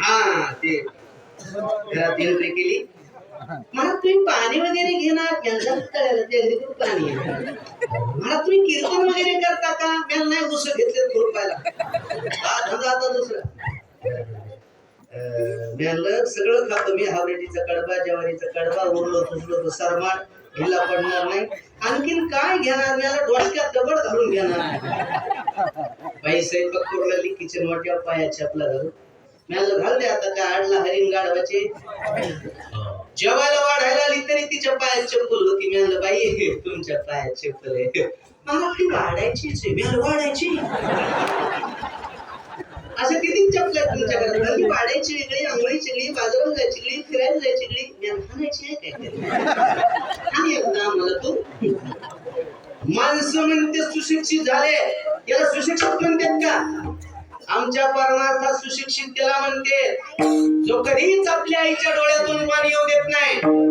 हा ते केली मला तुम्ही पाणी वगैरे घेणार त्यांना खूप पाणी मला तुम्ही कीर्तन वगैरे करता का मी नाही दुसरं घेतलं खुरपायला हा. आता दुसरं मी सगळं खातो मी हावरेटीचा कडबा ज्वारीचा कडबा उरलो तुसलो तो सरमाट ढिला पडणार नाही. आणखीन काय घेणार मी आता डोसक्यात दगड घालून घेणार बाई स्वयंपाक करू लागली किचन वाट्या पाया चपला घालून मी म्हणलं घाल दे आता काय आडला हरिण गाडवाचे जेवायला वाढायला आली तरी तिच्या पायात चप्पल होती मी म्हणलं बाई तुमच्या पायात चप्पल आहे मला ती वाढायचीच आहे मी वाढायची. असं किती चपल तुमच्याकडे? मला वाढायची वेगळी आंघोळीची वेगळी बाजारात जायची चिगळी फिरायला जायची चिगळी आहे काय आणि एकदा आम्हाला तू. माणसं म्हणते सुशिक्षित झाले याला सुशिक्षित म्हणतात का? आमच्या परमार्थ सुशिक्षित त्याला म्हणते जो कधीच आपल्या आईच्या डोळ्यातून पाणी येऊ देत नाही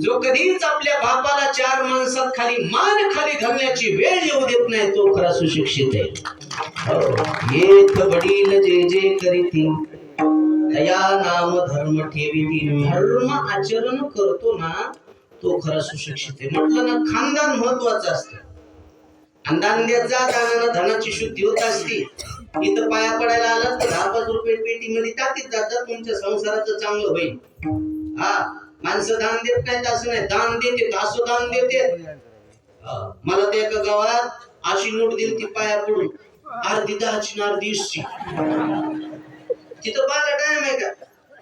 जो कधीच आपल्या बापाला चार माणसात खाली मान खाली घालण्याची वेळ येऊ देत नाही तो खरा सुशिक्षित आहे. येत वडील जे जे करीती. दया नाम धर्म ठेवी धर्म आचरण करतो ना तो खरा सुशिक्षित आहे. म्हटलं ना खानदान महत्वाचं असतं. आणि दान देत जा दानानं धनाची शुद्धी होत असते. इथं पाया पडायला आलं तर दहा पाच रुपये पेटी मध्ये टाकीत जातात तुमच्या संसाराचं चांगलं होईल. हा माणसं दान देत नाहीत असं नाही. दान देते असं दान देते. मला त्या एका गावात अशी नोट दिली ती पाया पडून. अर्धी दहाची आणि अर्धी तिथं पाहिला टाइम आहे का?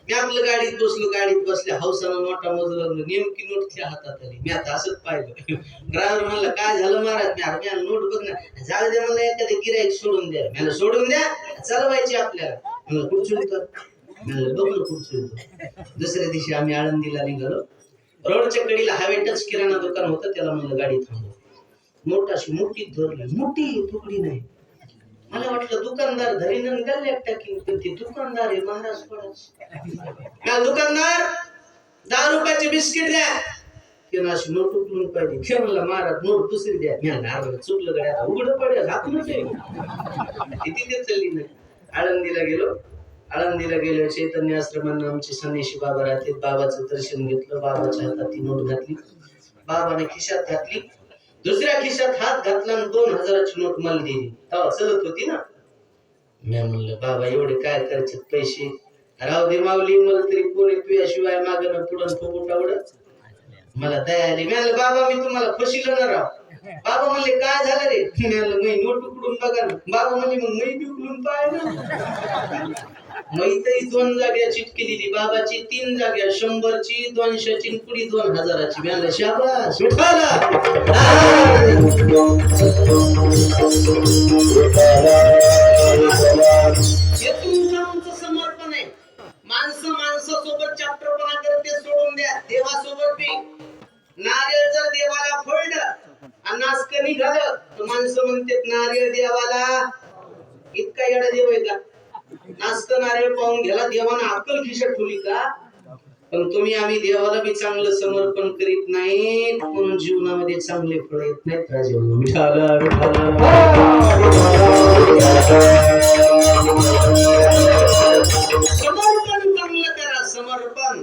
मी आपलं गाडीत बसलो गाडीत बसल्या हौसानं नोटा मोजू लागलो नेमकी नोट त्या हातात आली. मी आता असंच पाहिलं. ड्रायव्हर म्हणलं काय झालं महाराज? मी अरे नोट बघ ना. जाऊ द्या म्हणलं एखादं गिराईक सोडून द्या. मला सोडून द्या? चालवायची आपल्याला. म्हणलं कुठचं होतं म्हणलं बघ ना कुठचं होतं दुसऱ्या दिवशी आम्ही आळंदीला निघालो. रोडच्या कडीला हायवे टच किराणा दुकान होतं त्याला म्हणलं गाडी थांबव. नोट मोठी धरली. मोठी तुकडी नाही. मला वाटलं दुकानदार धरीनं गल्ल्यात टाकी पण ते दुकानदार आहे महाराज पडाच दुकानदार दहा रुपयाचे बिस्किट द्या. त्यानं अशी नोट उकलून पाहिजे खेळला महाराज नोट दुसरी द्या. मी म्हणलं, चुकलं गड्या उघड पडेल झाकूनच आहे तिथे चालली नाही आळंदीला गेलो. आळंदीला गेलो चैतन्य आश्रमांना आमचे संन्याशी बाबा राहते बाबाचं दर्शन घेतलं. बाबाच्या हातात ती नोट घातली. बाबाने खिशात घातली. दुसऱ्या खिशात हात घातला आणि दोन हजाराची नोट मला दिली. तेव्हा चलत होती ना. मी म्हणलं बाबा एवढे काय करायचे पैसे? राव दे माऊली मला तरी कोणी तुझ्याशिवाय मागणं पुढं फुगून आवडत मला दया आली. मी बाबा मी तुम्हाला खुशी ना राव बाबा म्हणले काय झालं रे? मी म्हणलं मी नोट उकडून बघा ना. बाबा म्हणले मग मी उकडून पाय ना. मैत्री दोन जाग्या चिटकी दिली बाबाची तीन जाग्या शंभरची दोनशेची आणि पुढी दोन हजाराची. मी शाबास. हे तुमचं आमचं समर्पण आहे. माणसं माणसासोबत चॅप्टरपणा करते सोडून द्या. देवासोबत बी. नारळ जर देवाला फोडलं आणि नासक निघालं तर माणसं म्हणतात नारळ देवाला इतका येडा देव आहे का? नारळ पाहून घ्याला देवानं अक्कल खिशात ठेवली का? पण तुम्ही आम्ही देवाला बी चांगलं समर्पण करीत नाही म्हणून जीवनामध्ये चांगले फळ येत नाहीत. राजे विठाला समर्पण चांगलं करा समर्पण.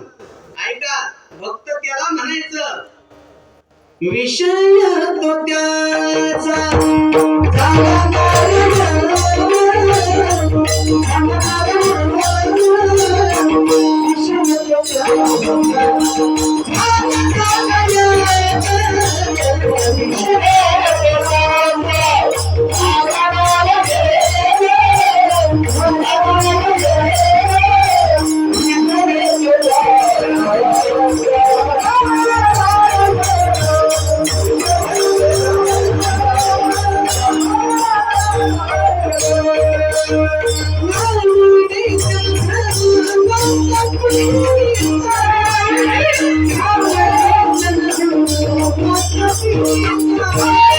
ऐका भक्त त्याला म्हणायचं विषय तो त्याचा Oh, my God.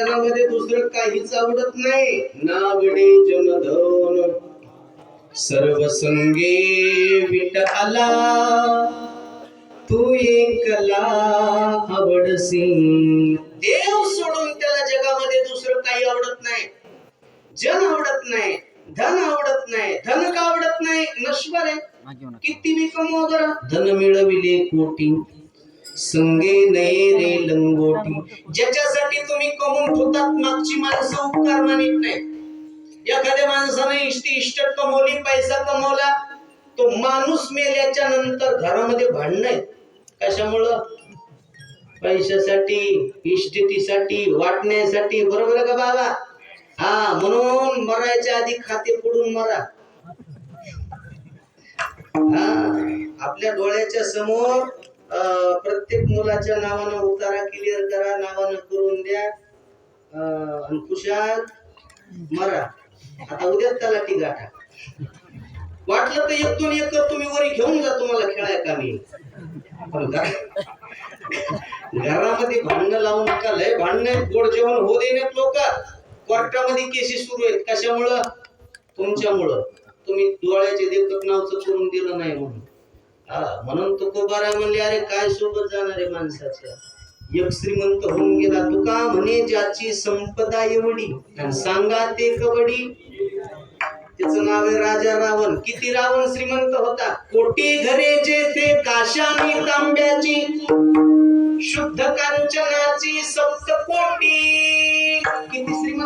जगामध्ये दुसरं काहीच आवडत नाही. नावडे जनधन. सर्व संगे विट आला तू एकला आवडसी देव सोडून त्याला जगामध्ये दुसरं काही आवडत नाही. जन आवडत नाही धन आवडत नाही. धन का आवडत नाही? नश्वर आहे. किती बी कमवा धन मिळविले कोटी. संगे नये रे लंगोटी. ज्याच्यासाठी तुम्ही कमवून ठेवतात मागची माणसं उपकार मानित नाही एखाद्या माणसाने इष्टी इष्ट कमवली पैसा कमवला तो माणूस मेल्याच्या नंतर घरामध्ये भांडण आहेत. कशामुळं? पैशासाठी इष्टितीसाठी वाटण्यासाठी. बरोबर का बाबा? हा म्हणून मरायच्या आधी खाते फोडून मरा. हा आपल्या डोळ्याच्या समोर प्रत्येक मुलाच्या नावानं उतारा क्लिअर करा नावानं करून द्या. अं, आणि कुशात मरा. आता उद्या त्याला ती गाठा. वाटलं तर एक दोन एकर तुम्ही वरी घेऊन जा तुम्हाला खेळाय का मी पण घरामध्ये भांडणं लावू नका लय भांडणं गोड जेवण होऊ देण्यात लोक कोर्टामध्ये केसेस सुरू आहेत. कशामुळं? तुमच्यामुळं. तुम्ही डोळ्याचे देखत नावचं करून दिलं नाही म्हणून. हा म्हणून तुकोबारा म्हणले अरे काय सोबत जाणारे माणसाच्या एक श्रीमंत होऊन गेला तुका म्हणे ज्याची संपदा एवढी? आणि सांगा ते कबडी त्याचं नाव आहे राजा रावण. किती रावण श्रीमंत होता? कोटी घरे ते काशानी तांब्याची. शुद्ध कांचनाची सप्तकोटी किती श्रीमंत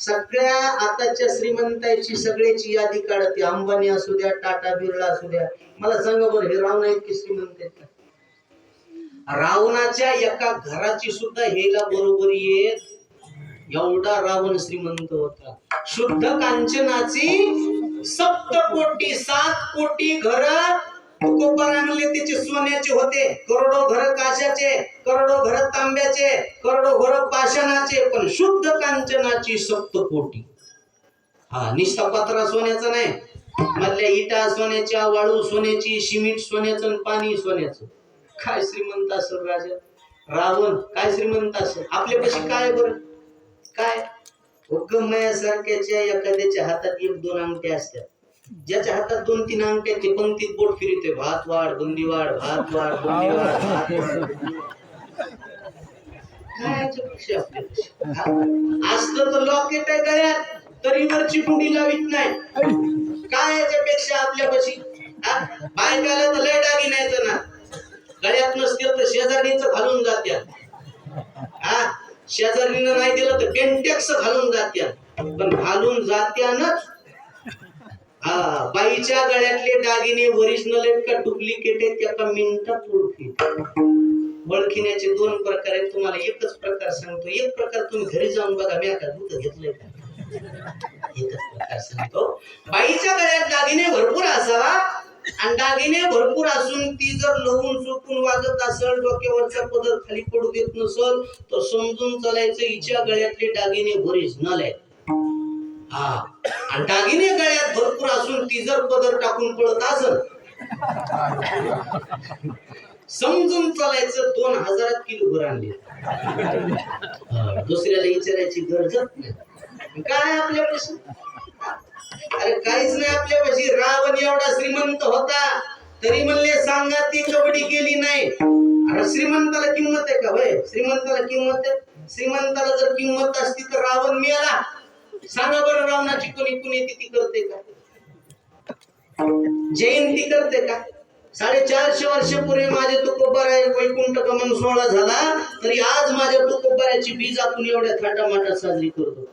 सगळ्या आताच्या श्रीमंताची सगळ्याची यादी काढते अंबानी असू द्या टाटा बिर्ला असू द्या. मला सांगा बरं हे रावण आहेत की श्रीमंत आहेत का? रावणाच्या एका घराची सुद्धा हेला बरोबरी येत एवढा रावण श्रीमंत होता. शुद्ध कांचनाची सप्त कोटी सात कोटी घर तुकोबारांगले त्याचे सोन्याचे होते. करोडो घर काशाचे करोडो घर तांब्याचे करोडो घर पाषाणाचे पण शुद्ध कांचनाची सप्त कोटी. हा निष्ठा पत्रा सोन्याचा नाही. मधल्या इटा सोन्याच्या वाळू सोन्याची शिमीट सोन्याचं आणि पाणी सोन्याचं. काय श्रीमंत असेल राजा? रावण काय श्रीमंत असेल? आपल्यापाशी काय बरं? काय? हुकमयासारख्याच्या एखाद्याच्या हातात एक दोन अंगठ्या असतात. ज्याच्या हातात दोन तीन ते पंक्तीत बोट फिरते. भात वाढ बुंदी वाढ भात वाढ बुंदी वाढ भात वाढ? असतं तर लॉकेट आहे गळ्यात तरी वरची कुंडी लावित नाही. काय याच्यापेक्षा आपल्यापाशी? बायकाला तर लय डागी नाही ना. गळ्यात नसतील तर शेजारीच घालून जात्या. हा. शेजारीनं नाही दिलं तर पेंटेक्स घालून जात्या. पण घालून जात्यानच हा बाईच्या गळ्यातले दागिने ओरिजिनल आहेत का डुप्लिकेट आहेत त्या मिनिटात ओळखी ओळखिण्याचे दोन प्रकार आहेत तुम्हाला एकच प्रकार सांगतो. एक प्रकार तुम्ही घरी जाऊन बघा मी आता दूध घेतलंय का? एकच प्रकार सांगतो. बाईच्या गळ्यात दागिने भरपूर असावा आणि दागिने भरपूर असून ती जर लवून चुकून वागत असेल डोक्यावरचा पदर खाली पडू देत नसल तर समजून चालायचं हिच्या गळ्यातले दागिने ओरिजिनल आहेत. हा. आणि दागिने गळ्यात भरपूर असून ती जर पदर टाकून पळत असत समजून चालायचं दोन हजारात किलो भर आणले. दुसऱ्याला विचारायची गरजच नाही. काय आपल्यापाशी? अरे काहीच नाही आपल्यापाशी. रावण एवढा श्रीमंत होता तरी म्हणले सांगा ती कबड्डी केली नाही. अरे श्रीमंताला किंमत आहे का? भाई श्रीमंताला किंमत आहे. श्रीमंताला जर किंमत असती तर रावण मिळाला सांगा बरं रावणाची कोणी पुण्यतिथी करते का? जयंती करते का? साडेचारशे वर्षापूर्वी माझे तुकोबाराय वैकुंठ गमन सोहळा झाला तरी आज माझ्या तुकोबाऱ्याची बीज आपण एवढ्या थाटामाटात साजरी करतो.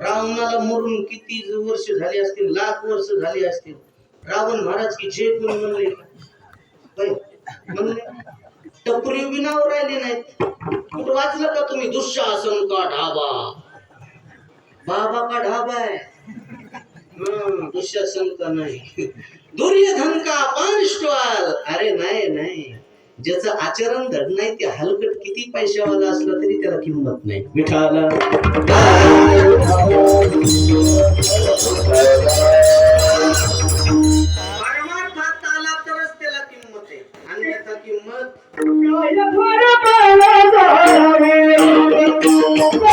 रावणाला मरून किती वर्ष झाली असतील लाख वर्ष झाली असतील? रावण महाराज की जय कोणी म्हणले म्हणले. टपरी विनावर राहिले नाहीत. वाचलं का तुम्ही? दुःशासन का ढाबा बाबा का ढाबा है हं, दुशासन का नाही. दुर्योधन का पान स्टॉल अरे नाही नाही. ज्याचं आचरण धड नाही ते हलकट किती पैशावाला असलं तरी त्याला किंमत नाही. मिठाला. किंमत आहे. किंमत